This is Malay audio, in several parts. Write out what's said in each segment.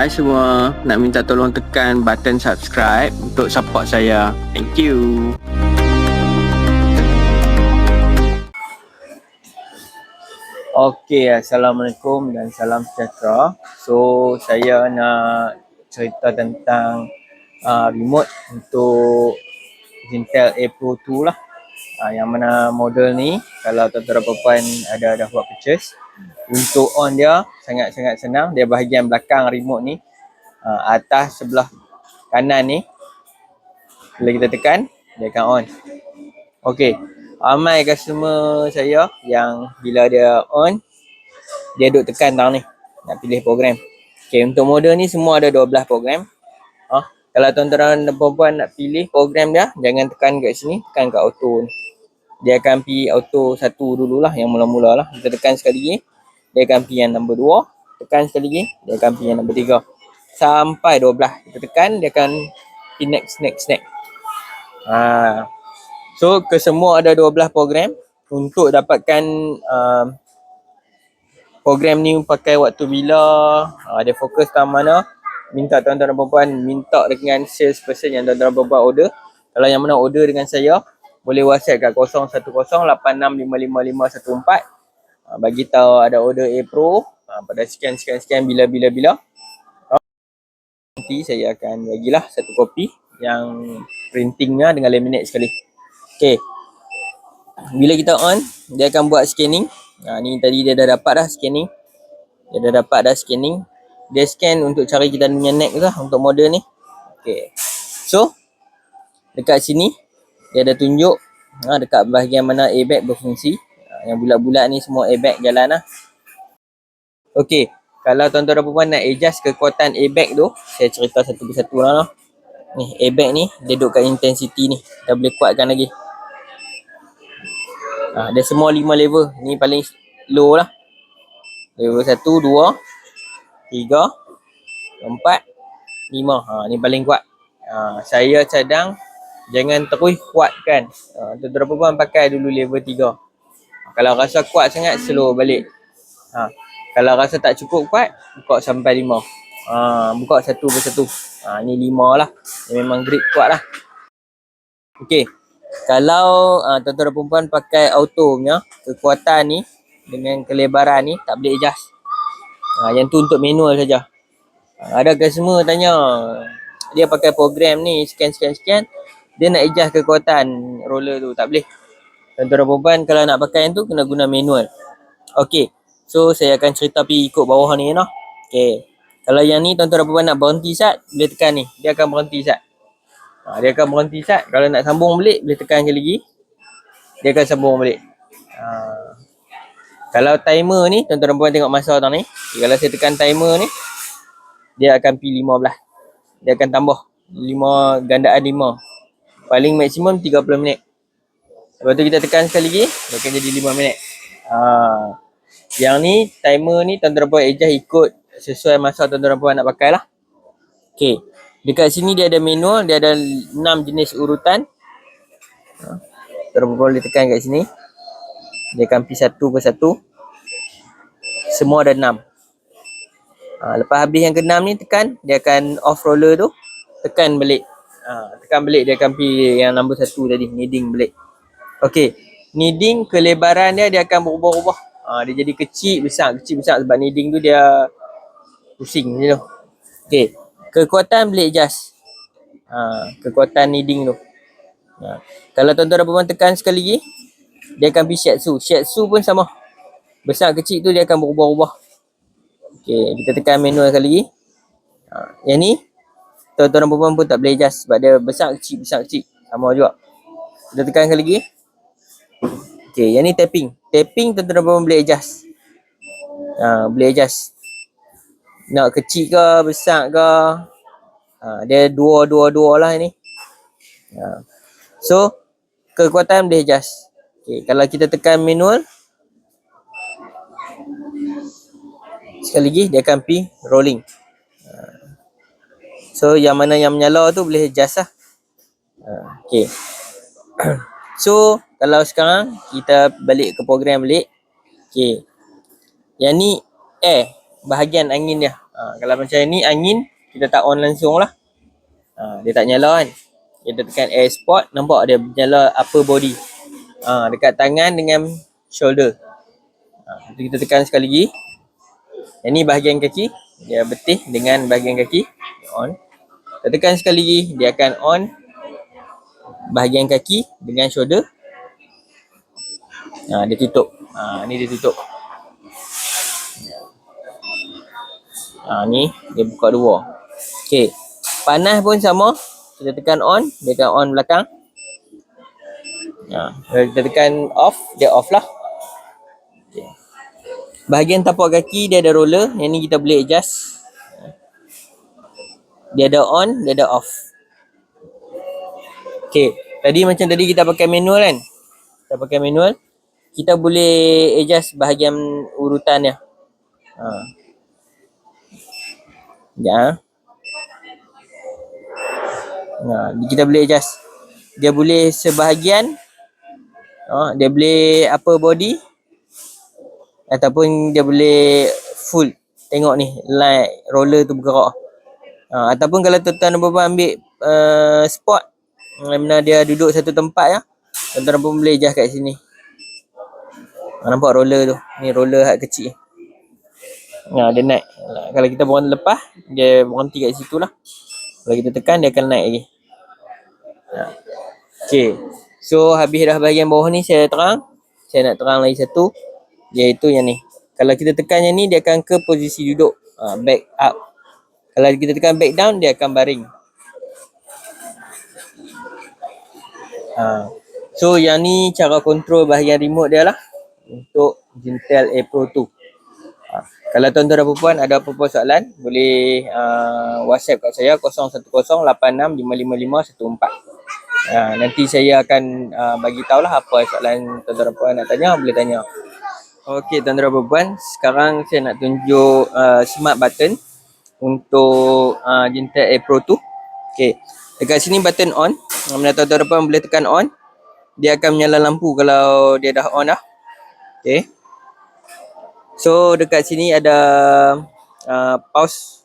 Hai semua, nak minta tolong tekan button subscribe untuk support saya. Thank you. Okey, Assalamualaikum dan salam sejahtera. So, saya nak cerita tentang uh, remote untuk Zintel A Pro 2 lah. Uh, yang mana model ni, kalau tuan-tuan dan puan ada dah buat purchase, untuk on dia sangat-sangat senang. Dia bahagian belakang remote ni, uh, atas sebelah kanan ni, bila kita tekan, dia akan on. Okey, ramai customer saya yang bila dia on dia duk tekan tang ni nak pilih program. Okey untuk model ni semua ada 12 program. Ha, kalau tuan-tuan dan puan nak pilih program dia jangan tekan kat sini, tekan kat auto ni. Dia akan pi auto satu dululah yang mula-mula lah. Kita tekan sekali lagi. Dia akan pi yang nombor 2. Tekan sekali lagi. Dia akan pi yang nombor 3. Sampai 12. Kita tekan dia akan pi next next next. Ha, So kesemua ada 12 program untuk dapatkan uh, program ni pakai waktu bila uh, dia fokus ke mana minta tuan-tuan dan puan minta dengan sales person yang tuan-tuan dan puan order kalau yang mana order dengan saya boleh whatsapp kat 0108655514 uh, bagi tahu ada order A Pro uh, pada sekian sekian sekian bila bila bila nanti saya akan bagilah satu kopi yang printingnya dengan laminate sekali Okay. Bila kita on, dia akan buat scanning. Ha, ni tadi dia dah dapat dah scanning. Dia dah dapat dah scanning. Dia scan untuk cari kita punya neck lah untuk model ni. Okay. So, dekat sini, dia ada tunjuk ha, dekat bahagian mana airbag berfungsi. Ha, yang bulat-bulat ni semua airbag jalan lah. Okay. Kalau tuan-tuan dan puan nak adjust kekuatan airbag tu, saya cerita satu persatu lah. lah. Ni airbag ni, dia duduk kat intensity ni. Kita boleh kuatkan lagi. Ha, dia semua lima level. Ni paling low lah. Level satu, dua, tiga, empat, lima. Ha, ni paling kuat. Ha, saya cadang jangan terus kuatkan. Ha, Tuan-tuan puan pakai dulu level tiga. Ha, kalau rasa kuat sangat, slow balik. Ha, kalau rasa tak cukup kuat, buka sampai lima. Ha, buka satu persatu. Ha, ni lima lah. Dia memang grip kuat lah. Okay kalau uh, tuan-tuan dan perempuan pakai auto punya kekuatan ni dengan kelebaran ni tak boleh adjust. Uh, yang tu untuk manual saja. Uh, ada customer tanya dia pakai program ni scan scan scan dia nak adjust kekuatan roller tu tak boleh. Tuan-tuan perempuan kalau nak pakai yang tu kena guna manual. Okey. So saya akan cerita pi ikut bawah ni noh. Okey. Kalau yang ni tuan-tuan perempuan nak berhenti sat boleh tekan ni. Dia akan berhenti sat. Ha, dia akan berhenti sat. Kalau nak sambung balik, boleh tekan sekali lagi. Dia akan sambung balik. Ha. Kalau timer ni, tuan-tuan puan tengok masa tang ni. Kalau saya tekan timer ni, dia akan pi 15. Dia akan tambah 5 gandaan 5. Paling maksimum 30 minit. Lepas tu kita tekan sekali lagi, dia akan jadi 5 minit. Ha. Yang ni, timer ni tuan-tuan puan adjust ikut sesuai masa tuan-tuan puan nak pakai lah. Okay. Dekat sini dia ada manual, dia ada 6 jenis urutan. Ha. Terus boleh tekan kat sini. Dia akan pergi satu persatu. Semua ada 6. Ha, lepas habis yang ke-6 ni tekan, dia akan off roller tu. Tekan balik. Ha, tekan balik dia akan pergi yang nombor satu tadi, kneading balik. Okey, kneading kelebaran dia dia akan berubah-ubah. Ha, dia jadi kecil, besar, kecil, besar sebab kneading tu dia pusing je tu. Okey, kekuatan boleh adjust. Ha, kekuatan kneading tu. Ha. Kalau tuan-tuan dan puan tekan sekali lagi, dia akan pergi shiatsu. Shiatsu pun sama. Besar kecil tu dia akan berubah-ubah. Okey, kita tekan manual sekali lagi. Ha. Yang ni, tuan-tuan dan puan pun tak boleh adjust sebab dia besar kecil, besar kecil. Sama juga. Kita tekan sekali lagi. Okey, yang ni tapping. Tapping tuan-tuan dan puan boleh adjust. Ha, boleh adjust nak kecil ke besar ke ha, dia dua dua dua lah ni ha. so kekuatan boleh adjust okay, kalau kita tekan manual sekali lagi dia akan pi rolling. So yang mana yang menyala tu boleh adjust lah ha. okay. so kalau sekarang kita balik ke program balik okay. yang ni air bahagian angin dia Ha, kalau macam ni angin kita tak on langsung lah. Ha, dia tak nyala kan. Kita tekan air spot nampak dia nyala upper body. Ha, dekat tangan dengan shoulder. Ha, kita tekan sekali lagi. Yang ni bahagian kaki. Dia betih dengan bahagian kaki. On. Tekan sekali lagi. Dia akan on bahagian kaki dengan shoulder. Ha, dia tutup. Ha, ni dia tutup. Ha, ni dia buka dua. Okey. Panas pun sama. Kita tekan on, dia akan on belakang. Ha, kita tekan off, dia off lah. Okay. Bahagian tapak kaki dia ada roller. Yang ni kita boleh adjust. Dia ada on, dia ada off. Okay. Tadi macam tadi kita pakai manual kan. Kita pakai manual. Kita boleh adjust bahagian urutan dia. Ha. Ya. Ha, kita boleh adjust. Dia boleh sebahagian. Ha, dia boleh upper body. Ataupun dia boleh full. Tengok ni, light roller tu bergerak. Ha, ataupun kalau tuan-tuan dan puan ambil uh, spot. Mana dia duduk satu tempat ya. Tuan-tuan puan boleh adjust kat sini. Ha, nampak roller tu. Ni roller hak kecil. Ha, dia naik. Kalau kita berhenti lepas, dia berhenti kat situ lah. Kalau kita tekan, dia akan naik lagi. Ha. Okay. So, habis dah bahagian bawah ni saya terang. Saya nak terang lagi satu. Iaitu yang ni. Kalau kita tekan yang ni, dia akan ke posisi duduk. Ha, back up. Kalau kita tekan back down, dia akan baring. Ha. So, yang ni cara kontrol bahagian remote dia lah. Untuk Jintel A Pro 2. Kalau tuan-tuan dan puan ada apa-apa soalan, boleh uh, WhatsApp kat saya 011086555514. Uh, nanti saya akan uh, bagi tahulah apa soalan tuan-tuan dan puan nak tanya, boleh tanya. Okey tuan-tuan dan puan, sekarang saya nak tunjuk uh, smart button untuk uh, Jintek Air Pro 2. Okey. Dekat sini button on. Mana tuan-tuan dan puan boleh tekan on. Dia akan menyala lampu kalau dia dah on dah. Okey. So dekat sini ada uh, pause.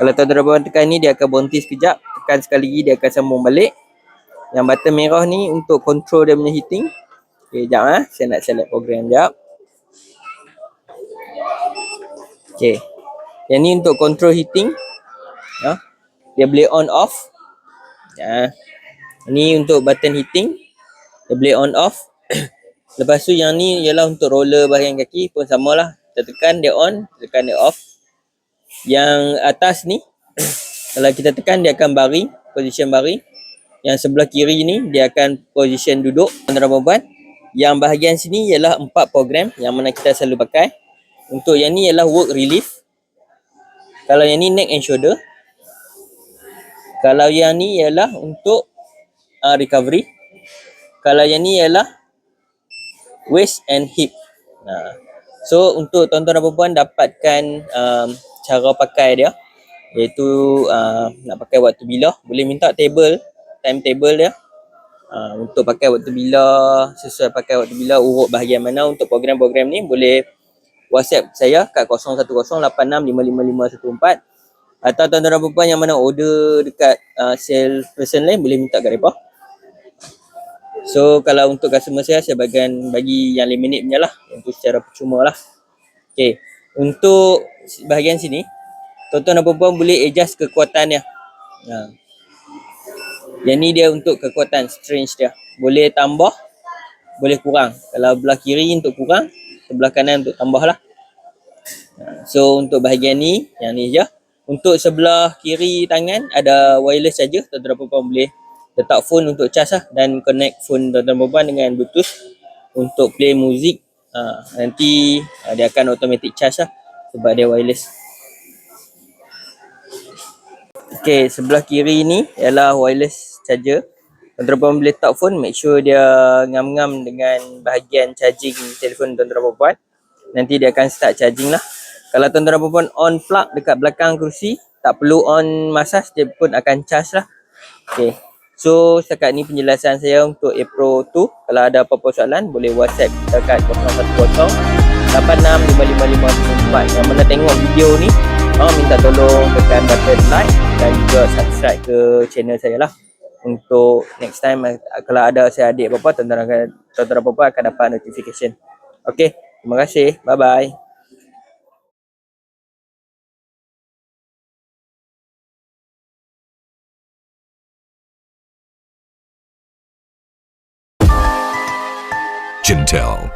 Kalau tuan-tuan tekan ni dia akan berhenti sekejap. Tekan sekali lagi dia akan sambung balik. Yang button merah ni untuk control dia punya heating. Okay, sekejap eh. Saya nak select program sekejap. Okay. Yang ni untuk control heating. Ya. Dia boleh on off. Ya. Ini untuk button heating. Dia boleh on off. Lepas tu yang ni ialah untuk roller bahagian kaki pun samalah. Kita tekan dia on, tekan dia off. Yang atas ni kalau kita tekan dia akan baring, position baring. Yang sebelah kiri ni dia akan position duduk perempuan. Yang bahagian sini ialah empat program yang mana kita selalu pakai. Untuk yang ni ialah work relief. Kalau yang ni neck and shoulder. Kalau yang ni ialah untuk uh, recovery. Kalau yang ni ialah waist and hip. Nah. So untuk tuan-tuan dan puan dapatkan um, cara pakai dia iaitu uh, nak pakai waktu bila boleh minta table timetable dia uh, untuk pakai waktu bila sesuai pakai waktu bila urut bahagian mana untuk program-program ni boleh WhatsApp saya kat 0108655514 atau tuan-tuan dan puan yang mana order dekat uh, sales person lain boleh minta kat mereka. So kalau untuk customer saya saya bagian bagi yang 5 minit punya lah untuk secara percuma lah. Okay. Untuk bahagian sini tuan-tuan dan puan boleh adjust kekuatan dia. Ha. Yang ni dia untuk kekuatan strange dia. Boleh tambah, boleh kurang. Kalau belah kiri untuk kurang, sebelah kanan untuk tambah lah. Ha. So untuk bahagian ni, yang ni je. Untuk sebelah kiri tangan ada wireless saja. Tuan-tuan puan boleh letak phone untuk charge lah dan connect phone tuan-tuan perempuan dengan bluetooth untuk play music ha, nanti ha, dia akan automatic charge lah sebab dia wireless ok sebelah kiri ni ialah wireless charger tuan-tuan perempuan boleh letak phone make sure dia ngam-ngam dengan bahagian charging telefon tuan-tuan perempuan nanti dia akan start charging lah. Kalau tuan-tuan perempuan on plug dekat belakang kerusi tak perlu on masas dia pun akan charge lah. Ok So setakat ni penjelasan saya untuk April 2. Kalau ada apa-apa soalan boleh WhatsApp dekat 010 865554 yang mana tengok video ni Oh, minta tolong tekan button like dan juga subscribe ke channel saya lah. Untuk next time eh, kalau ada saya adik apa-apa, tuan-tuan akan tuan-tuan apa-apa akan dapat notification. Okay, terima kasih. Bye-bye. Chintel.